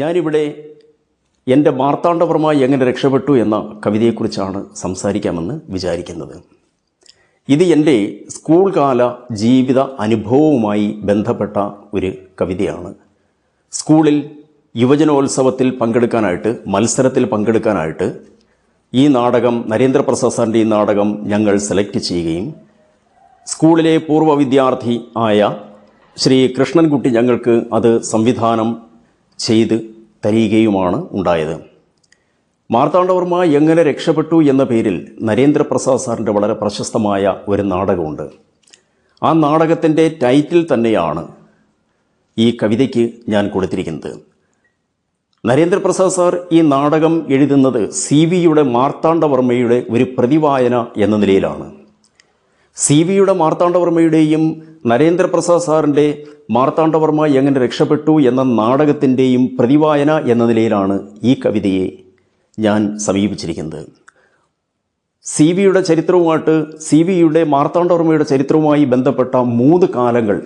ഞാനിവിടെ എന്റെ മാർത്താണ്ഡപുരമായി എങ്ങനെ രക്ഷപ്പെട്ടു എന്ന കവിതയെക്കുറിച്ചാണ് സംസാരിക്കാമെന്ന് വിചാരിക്കുന്നത്. ഇത് എന്റെ സ്കൂൾ കാല ജീവിത അനുഭവവുമായി ബന്ധപ്പെട്ട ഒരു കവിതയാണ്. സ്കൂളിൽ യുവജനോത്സവത്തിൽ പങ്കെടുക്കാനായിട്ട് മത്സരത്തിൽ പങ്കെടുക്കാനായിട്ട് ഈ നാടകം നരേന്ദ്രപ്രസാദ് സാറിന്റെ ഈ നാടകം ഞങ്ങൾ സെലക്ട് ചെയ്യുകയും സ്കൂളിലെ പൂർവ വിദ്യാർത്ഥി ആയ ശ്രീ കൃഷ്ണൻകുട്ടി ഞങ്ങൾക്ക് അത് സംവിധാനം ചെയ്ത് തരികയുമാണ് ഉണ്ടായത്. മാർത്താണ്ഡവർമ്മ എങ്ങനെ രക്ഷപ്പെട്ടു എന്ന പേരിൽ നരേന്ദ്രപ്രസാദ് സാറിന്റെ വളരെ പ്രശസ്തമായ ഒരു നാടകമുണ്ട്. ആ നാടകത്തിന്റെ ടൈറ്റിൽ തന്നെയാണ് ഈ കവിതയ്ക്ക് ഞാൻ കൊടുത്തിരിക്കുന്നത്. നരേന്ദ്രപ്രസാദ് സാർ ഈ നാടകം എഴുതുന്നത് സി വിയുടെ മാർത്താണ്ഡവർമ്മയുടെ ഒരു പ്രതിവായന എന്ന നിലയിലാണ്. സി വിയുടെ മാർത്താണ്ഡവർമ്മയുടെയും നരേന്ദ്രപ്രസാദ് സാറിന്റെ മാർത്താണ്ഡവർമ്മ എങ്ങനെ രക്ഷപ്പെട്ടു എന്ന നാടകത്തിന്റെയും പ്രതിവായന എന്ന നിലയിലാണ് ഈ കവിതയെ ഞാൻ സമീപിച്ചിരിക്കുന്നത്. സി വിയുടെ ചരിത്രവുമായിട്ട് സി വിയുടെ മാർത്താണ്ഡവർമ്മയുടെ ചരിത്രവുമായി ബന്ധപ്പെട്ട മൂന്ന് കാലങ്ങൾ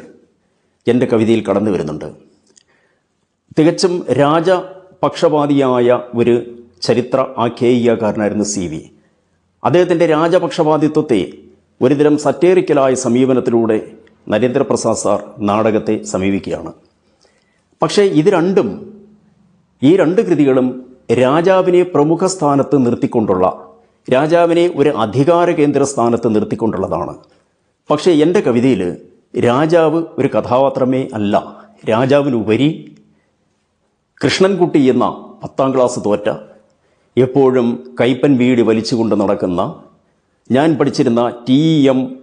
എന്റെ കവിതയിൽ കടന്നു വരുന്നുണ്ട്. തികച്ചും രാജപക്ഷപാതിയായ ഒരു ചരിത്ര ആഖ്യായികക്കാരനായിരുന്നു സി വി. അദ്ദേഹത്തിന്റെ രാജപക്ഷപാതിത്വത്തെ ഒരുതരം സറ്റേറിക്കലായ സമീപനത്തിലൂടെ നരേന്ദ്രപ്രസാദ് സാർ നാടകത്തെ സമീപിക്കുകയാണ്. പക്ഷേ ഇത് രണ്ടും ഈ രണ്ട് കൃതികളും രാജാവിനെ പ്രമുഖ സ്ഥാനത്ത് നിർത്തിക്കൊണ്ടുള്ള രാജാവിനെ ഒരു അധികാര കേന്ദ്ര സ്ഥാനത്ത് നിർത്തിക്കൊണ്ടുള്ളതാണ്. പക്ഷേ എന്റെ കവിതയിൽ രാജാവ് ഒരു കഥാപാത്രമേ അല്ല. രാജാവിനുപരി കൃഷ്ണൻകുട്ടി എന്ന പത്താം ക്ലാസ് തോറ്റ എപ്പോഴും കൈപ്പൻ വീട് വലിച്ചുകൊണ്ട് നടക്കുന്ന ഞാൻ പഠിച്ചിരുന്ന ടി എം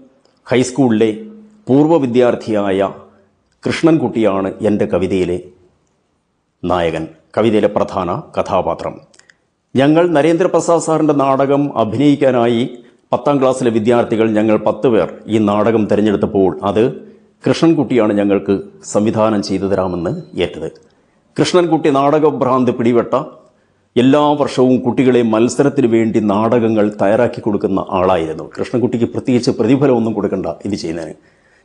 ഹൈസ്കൂളിലെ പൂർവ വിദ്യാർത്ഥിയായ കൃഷ്ണൻകുട്ടിയാണ് എന്റെ കവിതയിലെ നായകൻ. കവിതയിലെ പ്രധാന കഥാപാത്രം. ഞങ്ങൾ നരേന്ദ്രപ്രസാദ് സാറിന്റെ നാടകം അഭിനയിക്കാനായി പത്താം ക്ലാസ്സിലെ വിദ്യാർത്ഥികൾ ഞങ്ങൾ പത്ത് പേർ ഈ നാടകം തിരഞ്ഞെടുത്തപ്പോൾ അത് കൃഷ്ണൻകുട്ടിയാണ് ഞങ്ങൾക്ക് സംവിധാനം ചെയ്തു തരാമെന്ന് ഏറ്റത്. കൃഷ്ണൻകുട്ടി നാടകഭ്രാന്ത് പിടിവെട്ട എല്ലാ വർഷവും കുട്ടികളെ മത്സരത്തിന് വേണ്ടി നാടകങ്ങൾ തയ്യാറാക്കി കൊടുക്കുന്ന ആളായിരുന്നു. കൃഷ്ണൻകുട്ടിക്ക് പ്രത്യേകിച്ച് പ്രതിഫലമൊന്നും കൊടുക്കണ്ട ഇത് ചെയ്യുന്നതിന്.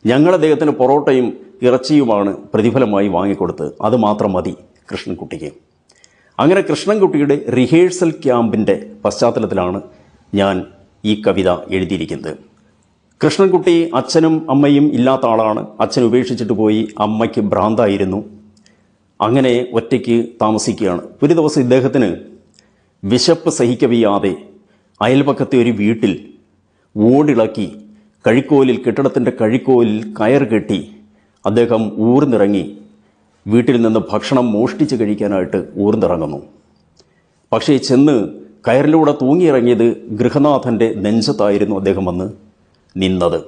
ഞങ്ങൾ അദ്ദേഹത്തിന് പൊറോട്ടയും ഇറച്ചിയുമാണ് പ്രതിഫലമായി വാങ്ങിക്കൊടുത്ത് അത് മാത്രം മതി കൃഷ്ണൻകുട്ടിക്ക്. അങ്ങനെ കൃഷ്ണൻകുട്ടിയുടെ റിഹേഴ്സൽ ക്യാമ്പിന്റെ പശ്ചാത്തലത്തിലാണ് ഞാൻ ഈ കവിത എഴുതിയിരിക്കുന്നത്. കൃഷ്ണൻകുട്ടി അച്ഛനും അമ്മയും ഇല്ലാത്ത ആളാണ്. അച്ഛൻ ഉപേക്ഷിച്ചിട്ട് പോയി. അമ്മയ്ക്ക് ഭ്രാന്തായിരുന്നു. അങ്ങനെ ഒറ്റയ്ക്ക് താമസിക്കുകയാണ്. ഒരു ദിവസം ഇദ്ദേഹത്തിന് വിശപ്പ് സഹിക്കവയ്യാതെ അയൽപക്കത്തെ ഒരു വീട്ടിൽ ഓടിളക്കി കഴിക്കോലിൽ കെട്ടിടത്തിന്റെ കഴിക്കോലിൽ കയർ കെട്ടി അദ്ദേഹം ഊർന്നിറങ്ങി വീട്ടിൽ നിന്ന് ഭക്ഷണം മോഷ്ടിച്ച് കഴിക്കാനായിട്ട് ഊർന്നിറങ്ങുന്നു. പക്ഷേ ചെന്ന് കയറിലൂടെ തൂങ്ങിയിറങ്ങിയത് ഗൃഹനാഥന്റെ നെഞ്ചത്തായിരുന്നു അദ്ദേഹം വന്ന് നിന്നത്.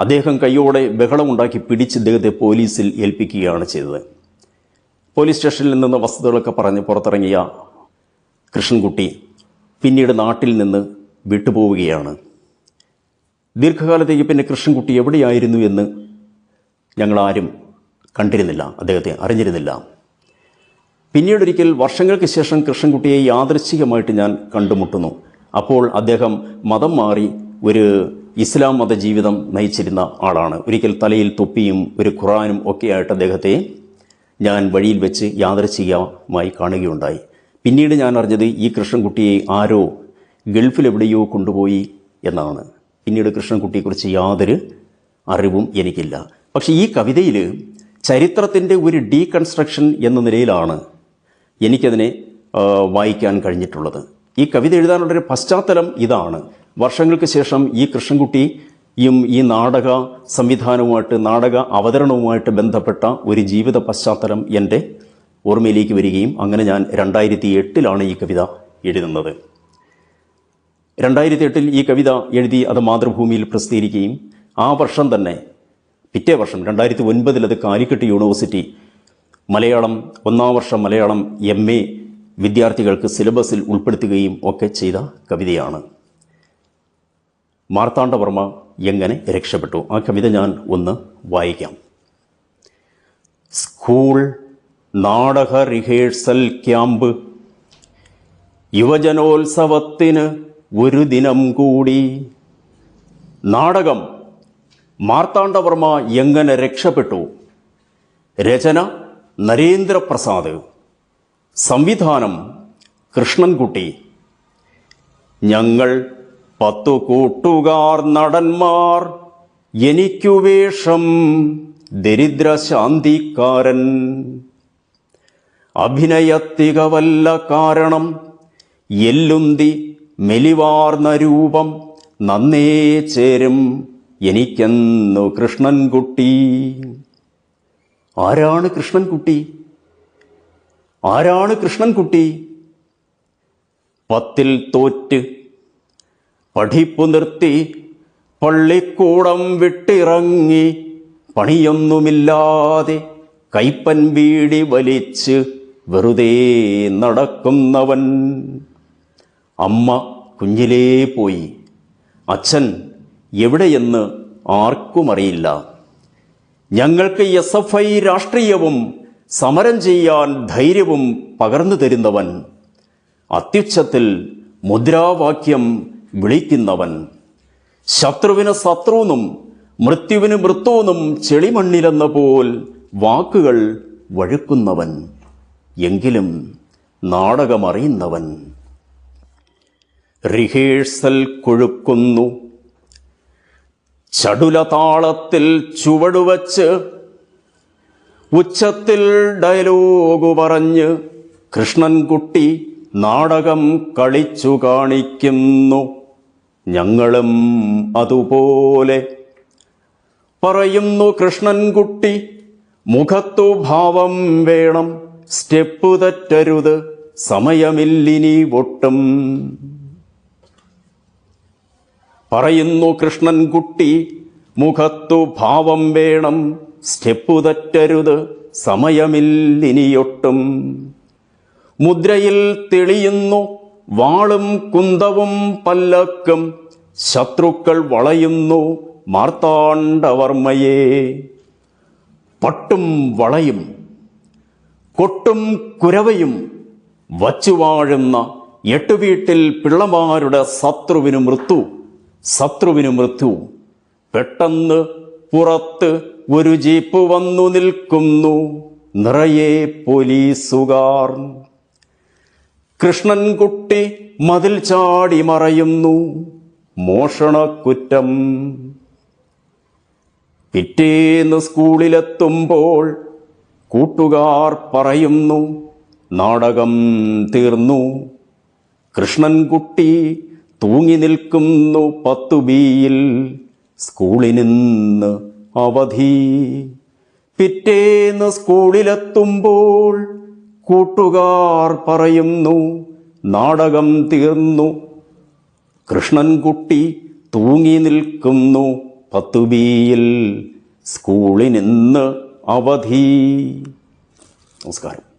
അദ്ദേഹം കൈയോടെ ബഹളമുണ്ടാക്കി പിടിച്ച് ഇദ്ദേഹത്തെ പോലീസിൽ ഏൽപ്പിക്കുകയാണ് ചെയ്തത്. പോലീസ് സ്റ്റേഷനിൽ നിന്ന് വസ്തുതകളൊക്കെ പറഞ്ഞ് പുറത്തിറങ്ങിയ കൃഷ്ണൻകുട്ടി പിന്നീട് നാട്ടിൽ നിന്ന് വിട്ടുപോവുകയാണ്. ദീർഘകാലത്തേക്ക് പിന്നെ കൃഷ്ണൻകുട്ടി എവിടെയായിരുന്നു എന്ന് ഞങ്ങളാരും കണ്ടിരുന്നില്ല അദ്ദേഹത്തെ അറിഞ്ഞിരുന്നില്ല. പിന്നീടൊരിക്കൽ വർഷങ്ങൾക്ക് ശേഷം കൃഷ്ണൻകുട്ടിയെ യാദൃശ്ചികമായിട്ട് ഞാൻ കണ്ടുമുട്ടുന്നു. അപ്പോൾ അദ്ദേഹം മതം മാറി ഒരു ഇസ്ലാം മത ജീവിതം നയിച്ചിരുന്ന ആളാണ്. ഒരിക്കൽ തലയിൽ തൊപ്പിയും ഒരു ഖുറാനും ഒക്കെയായിട്ട് അദ്ദേഹത്തെ ഞാൻ വഴിയിൽ വെച്ച് യാദൃച്ഛികമായി കാണുകയുണ്ടായി. പിന്നീട് ഞാൻ അറിഞ്ഞത് ഈ കൃഷ്ണൻകുട്ടിയെ ആരോ ഗൾഫിലെവിടെയോ കൊണ്ടുപോയി എന്നാണ്. പിന്നീട് കൃഷ്ണൻകുട്ടിയെക്കുറിച്ച് യാതൊരു അറിവും എനിക്കില്ല. പക്ഷേ ഈ കവിതയിൽ ചരിത്രത്തിന്റെ ഒരു ഡീകൺസ്ട്രക്ഷൻ എന്ന നിലയിലാണ് എനിക്കതിനെ വായിക്കാൻ കഴിഞ്ഞിട്ടുള്ളത്. ഈ കവിത എഴുതാനുള്ളൊരു പശ്ചാത്തലം ഇതാണ്. വർഷങ്ങൾക്ക് ശേഷം ഈ കൃഷ്ണൻകുട്ടിയും ഈ നാടക സംവിധാനവുമായിട്ട് നാടക അവതരണവുമായിട്ട് ബന്ധപ്പെട്ട ഒരു ജീവിത പശ്ചാത്തലം എന്റെ ഓർമ്മയിലേക്ക് വരികയും അങ്ങനെ ഞാൻ രണ്ടായിരത്തി എട്ടിലാണ് ഈ കവിത എഴുതുന്നത്. രണ്ടായിരത്തി എട്ടിൽ ഈ കവിത എഴുതി അത് മാതൃഭൂമിയിൽ പ്രസിദ്ധീകരിക്കുകയും ആ വർഷം തന്നെ പിറ്റേ വർഷം രണ്ടായിരത്തി ഒൻപതിൽ അത് കാലിക്കറ്റ് യൂണിവേഴ്സിറ്റി മലയാളം ഒന്നാം വർഷം മലയാളം എം എ വിദ്യാർത്ഥികൾക്ക് സിലബസിൽ ഉൾപ്പെടുത്തുകയും ഒക്കെ ചെയ്ത കവിതയാണ്. മാർത്താണ്ഡവർമ്മ എങ്ങനെ രക്ഷപ്പെട്ടു? ആ കവിത ഞാൻ ഒന്ന് വായിക്കാം. സ്കൂൾ നാടക റിഹേഴ്സൽ ക്യാമ്പ്. യുവജനോത്സവത്തിന് ഒരു ദിനം കൂടി. നാടകം. മാർത്താണ്ഡവർമ്മ എങ്ങനെ രക്ഷപ്പെട്ടു? രചന നരേന്ദ്രപ്രസാദ്. സംവിധാനം കൃഷ്ണൻകുട്ടി. ഞങ്ങൾ പത്തു കൂട്ടുകാർ നടന്മാർ എനിക്കു വേഷം ദരിദ്രശാന്തിക്കാരൻ. അഭിനയത്തികവല്ല കാരണം എല്ലുന്തി മെലിവാർന്ന രൂപം നന്നേ ചേരും എനിക്കെന്നു കൃഷ്ണൻകുട്ടി. ആരാണ് കൃഷ്ണൻകുട്ടി? ആരാണ് കൃഷ്ണൻകുട്ടി? പത്തിൽ തോറ്റ് പഠിപ്പു നിർത്തി പള്ളിക്കൂടം വിട്ടിറങ്ങി പണിയൊന്നുമില്ലാതെ കൈപ്പൻ വീടി വലിച്ച് വെറുതെ നടക്കുന്നവൻ. അമ്മ കുഞ്ഞിലേ പോയി. അച്ഛൻ എവിടെയെന്ന് ആർക്കുമറിയില്ല. ഞങ്ങൾക്ക് എസ് എഫ് ഐ രാഷ്ട്രീയവും സമരം ചെയ്യാൻ ധൈര്യവും പകർന്നു തരുന്നവൻ. അത്യുച്ഛത്തിൽ മുദ്രാവാക്യം വിളിക്കുന്നവൻ. ശത്രുവിന് ശത്രുവെന്നും മൃത്യുവിന് മൃത്യുവെന്നും ചെളിമണ്ണിലെന്ന പോൽ വാക്കുകൾ വഴുക്കുന്നവൻ. എങ്കിലും നാടകമറിയുന്നവൻ. റിഹേഴ്സൽ കൊഴുക്കുന്നു. ചടുലതാളത്തിൽ ചുവടുവച്ച് ഉച്ചത്തിൽ ഡയലോഗ് പറഞ്ഞ് കൃഷ്ണൻകുട്ടി നാടകം കളിച്ചു കാണിക്കുന്നു. ഞങ്ങളും അതുപോലെ. പറയുന്നു കൃഷ്ണൻകുട്ടി മുഖത്തു ഭാവം വേണം സ്റ്റെപ്പ് തെറ്റരുത് സമയമില്ലിനി ഒട്ടും. പറയുന്നു കൃഷ്ണൻകുട്ടി മുഖത്തു ഭാവം വേണം സ്റ്റെപ്പ് തെറ്റരുത് സമയമില്ലിനിയൊട്ടും മുദ്രയിൽ തെളിയുന്നു വാളും കുന്തവും പല്ലക്കും ശത്രുക്കൾ വളയുന്നു മാർത്താണ്ഡവർമ്മയെ. പട്ടും വളയും കൊട്ടും കുരവയും വച്ചുവാഴുന്ന എട്ടുവീട്ടിൽ പിള്ളമാരുടെ ശത്രുവിനു മൃത്യു ശത്രുവിനു മൃത്യു. പെട്ടെന്ന് പുറത്ത് ഒരു ജീപ്പ് വന്നു നിൽക്കുന്നു. നിറയെ പോലീസുകാർ. കൃഷ്ണൻകുട്ടി മതിൽ ചാടി മറയുന്നു. മോഷണക്കുറ്റം. പിറ്റേന്ന് സ്കൂളിലെത്തുമ്പോൾ കൂട്ടുകാർ പറയുന്നു നാടകം തീർന്നു. കൃഷ്ണൻകുട്ടി തൂങ്ങി നിൽക്കുന്നു പത്തു ബിയിൽ. സ്കൂളിനിന്ന് അവധി. പിറ്റേന്ന് സ്കൂളിലെത്തുമ്പോൾ കൂട്ടുകാർ പറയുന്നു നാടകം തീർന്നു. കൃഷ്ണൻകുട്ടി തൂങ്ങി നിൽക്കുന്നു പത്തു ബിയിൽ സ്കൂളിനിന്ന് അവധി. നമസ്കാരം.